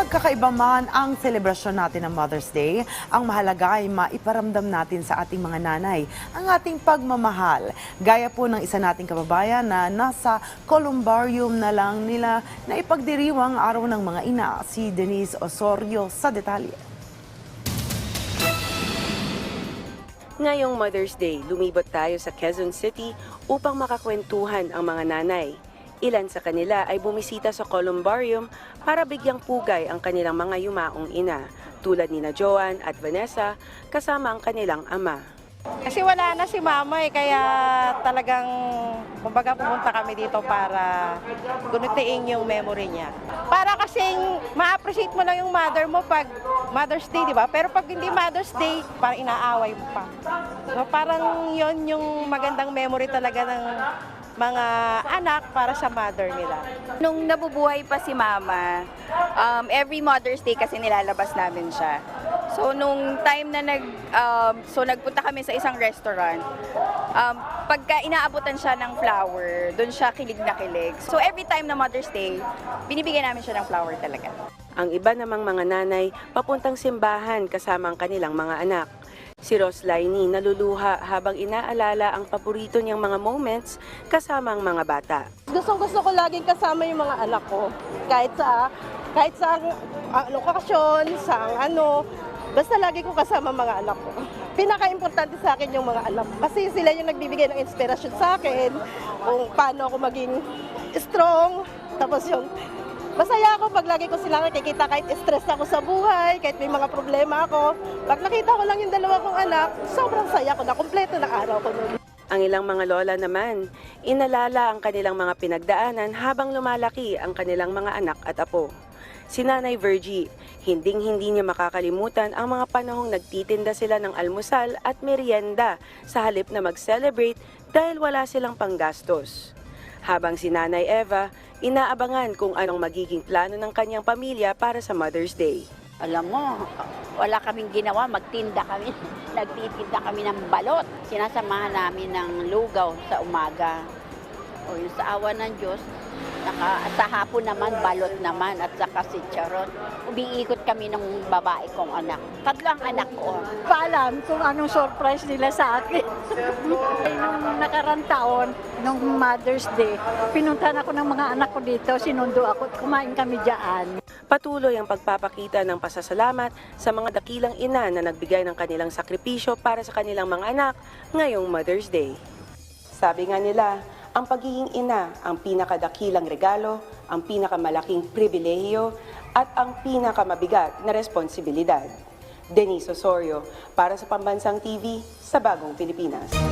Magkakaiba man ang selebrasyon natin ng Mother's Day, ang mahalaga ay maiparamdam natin sa ating mga nanay ang ating pagmamahal. Gaya po ng isa nating kababayan na nasa columbarium na lang nila na ipagdiriwang araw ng mga ina, si Denise Osorio sa detalye. Ngayong Mother's Day, lumibot tayo sa Quezon City upang makakwentuhan ang mga nanay. Ilan sa kanila ay bumisita sa columbarium para bigyang pugay ang kanilang mga yumaong ina, tulad ni na Joan at Vanessa, kasama ang kanilang ama. Kasi wala na si mama eh, kaya talagang kumbaga pumunta kami dito para gunutiin yung memory niya. Para kasing ma-appreciate mo lang yung mother mo pag Mother's Day, di ba? Pero pag hindi Mother's Day, parang inaaway mo pa. So parang yon yung magandang memory talaga ng mga anak para sa mother nila. Nung nabubuhay pa si Mama, um, every Mother's Day kasi nilalabas namin siya. So nung time na nag um, so nagpunta kami sa isang restaurant, um, pagka inaabutan siya ng flower, doon siya kilig na kilig. So every time na Mother's Day, binibigyan namin siya ng flower talaga. Ang iba namang mga nanay papuntang simbahan kasama ang kanilang mga anak. Si Ros Laini naluluha habang inaalala ang paborito niyang mga moments kasama ang mga bata. Gustong gusto ko laging kasama yung mga anak ko. Kahit sa kahit sa uh, lokasyon, sa ano, basta lagi ko kasama mga anak ko. Pinaka-importante sa akin yung mga anak. Kasi sila yung nagbibigay ng inspirasyon sa akin kung paano ako maging strong. Tapos yung Masaya ako pag lagi ko sila nakikita kahit stress ako sa buhay, kahit may mga problema ako. Pag nakita ko lang yung dalawa kong anak, sobrang saya ko na kumpleto na araw ko nun. Ang ilang mga lola naman, inalala ang kanilang mga pinagdaanan habang lumalaki ang kanilang mga anak at apo. Si Nanay Virgie, hinding-hindi niya makakalimutan ang mga panahong nagtitinda sila ng almusal at merienda sa halip na mag-celebrate dahil wala silang panggastos. Habang si Nanay Eva, inaabangan kung anong magiging plano ng kanyang pamilya para sa Mother's Day. Alam mo, wala kaming ginawa, magtinda kami. Nagtitinda kami ng balot. Sinasamahan namin ng lugaw sa umaga. O yung sa awa ng Diyos, naka, sa hapon naman, balot naman at saka si Charot. Umiikot kami ng babae kong anak. Tatlo ang anak ko. paalam kung anong surprise nila sa akin. Ay, nung nakarang taon, nung Mother's Day, pinuntahan ako ng mga anak ko dito, sinundo ako at kumain kami dyan. Patuloy ang pagpapakita ng pasasalamat sa mga dakilang ina na nagbigay ng kanilang sakripisyo para sa kanilang mga anak ngayong Mother's Day. Sabi nga nila, ang pagiging ina ang pinakadakilang regalo, ang pinakamalaking pribilehiyo, at ang pinakamabigat na responsibilidad. Denise Osorio, para sa Pambansang TV, sa Bagong Pilipinas.